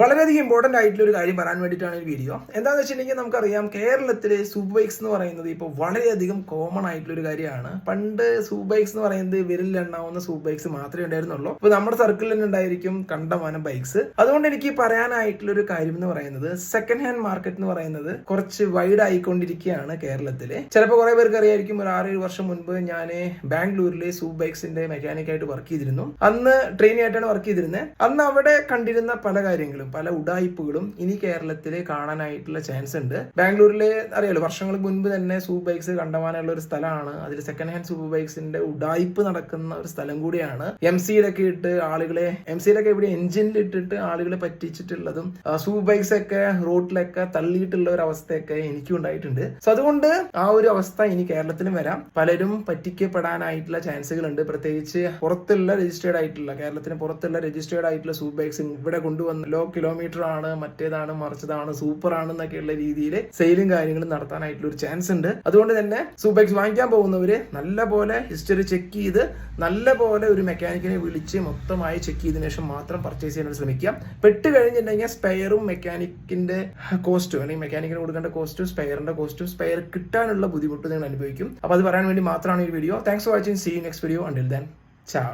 വളരെയധികം ഇമ്പോർട്ടന്റ് ആയിട്ടുള്ള ഒരു കാര്യം പറയാൻ വേണ്ടിയിട്ടാണ് ഈ വീഡിയോ എന്താണെന്ന് വെച്ചിട്ടുണ്ടെങ്കിൽ നമുക്കറിയാം കേരളത്തിലെ സൂപ്പ് ബൈക്സ് എന്ന് പറയുന്നത് ഇപ്പോൾ വളരെയധികം കോമൺ ആയിട്ടുള്ള ഒരു കാര്യമാണ്. പണ്ട് സൂപ്പ് ബൈക്സ് എന്ന് പറയുന്നത് വിരലിലെണ്ണാവുന്ന സൂപ്പ് ബൈക്സ് മാത്രമേ ഉണ്ടായിരുന്നുള്ളൂ. ഇപ്പോൾ നമ്മുടെ സർക്കിളിൽ തന്നെ ഉണ്ടായിരിക്കും കണ്ടമാനം ബൈക്സ് അതുകൊണ്ട് എനിക്ക് പറയാനായിട്ടുള്ള ഒരു കാര്യം എന്ന് പറയുന്നത് സെക്കൻഡ് ഹാൻഡ് മാർക്കറ്റ് എന്ന് പറയുന്നത് കുറച്ച് വൈഡ് ആയിക്കൊണ്ടിരിക്കുകയാണ് കേരളത്തിൽ ചിലപ്പോൾ കുറെ പേർക്ക് അറിയായിരിക്കും ഒരു ആറേഴ് വർഷം മുൻപ് ഞാൻ ബാംഗ്ലൂരിലെ സൂപ്പ് ബൈക്സിന്റെ മെക്കാനിക് ആയിട്ട് വർക്ക് ചെയ്തിരുന്നു. അന്ന് ട്രെയിനി ആയിട്ടാണ് വർക്ക് ചെയ്തിരുന്നത്. അന്ന് അവിടെ കണ്ടിരുന്ന പല കാര്യങ്ങളും. പല ഉടായ്പകളും ഇനി കേരളത്തിൽ കാണാനായിട്ടുള്ള ചാൻസ് ഉണ്ട്. ബാംഗ്ലൂരിലെ അറിയാലോ വർഷങ്ങൾക്ക് മുൻപ് തന്നെ സൂപ്പ് ബൈക്സ് കണ്ടമാനുള്ള ഒരു സ്ഥലമാണ്. അതിൽ സെക്കൻഡ് ഹാൻഡ് സൂപ്പ് ബൈക്സിന്റെ ഉടായ്പ് നടക്കുന്ന ഒരു സ്ഥലം കൂടിയാണ്. എം സിയിലൊക്കെ ഇട്ട് ആളുകളെ എം സിയിലൊക്കെ ഇവിടെ എഞ്ചിനിൽ ഇട്ടിട്ട് ആളുകളെ പറ്റിച്ചിട്ടുള്ളതും സൂപ്പ് ബൈക്സ് ഒക്കെ റോഡിലൊക്കെ തള്ളിയിട്ടുള്ള ഒരു അവസ്ഥയൊക്കെ എനിക്കും ഉണ്ടായിട്ടുണ്ട്. സോ അതുകൊണ്ട് ആ ഒരു അവസ്ഥ ഇനി കേരളത്തിലും വരാം. പലരും പറ്റിക്കപ്പെടാനായിട്ടുള്ള ചാൻസുകൾ ഉണ്ട് പ്രത്യേകിച്ച് പുറത്തുള്ള രജിസ്റ്റേർഡ് ആയിട്ടുള്ള കേരളത്തിന് പുറത്തുള്ള രജിസ്റ്റേർഡ് ആയിട്ടുള്ള സൂപ്പ് ബൈക്സ് ഇവിടെ കൊണ്ടുവന്ന് ലോ കിലോമീറ്റർ ആണ് മറ്റേതാണ് മറിച്ചതാണ് സൂപ്പർ ആണ് എന്നൊക്കെയുള്ള രീതിയിൽ സെയിലും കാര്യങ്ങളും നടത്താനായിട്ടുള്ള ഒരു ചാൻസ് ഉണ്ട്. അതുകൊണ്ട് തന്നെ സൂപ്പർ ബൈക്സ് വാങ്ങിക്കാൻ പോകുന്നവര് നല്ല പോലെ ഹിസ്റ്ററി ചെക്ക് ചെയ്ത് നല്ല പോലെ ഒരു മെക്കാനിക്കിനെ വിളിച്ച് മൊത്തമായി ചെക്ക് ചെയ്തതിനു ശേഷം മാത്രം പർച്ചേസ് ചെയ്യാൻ ശ്രമിക്കാം പെട്ട് കഴിഞ്ഞിട്ടുണ്ടെങ്കിൽ സ്പെയറും മെക്കാനിക്കിന്റെ കോസ്റ്റും അല്ലെങ്കിൽ മെക്കാനിക്കിന് കൊടുക്കേണ്ട കോസ്റ്റും സ്പെയറിന്റെ കോസ്റ്റും സ്പെയർ കിട്ടാനുള്ള ബുദ്ധിമുട്ട് നിങ്ങൾ അനുഭവിക്കും. അപ്പൊ അത് പറയാൻ വേണ്ടി മാത്രമാണ് ഈ video thanks for watching see next video until then ചാ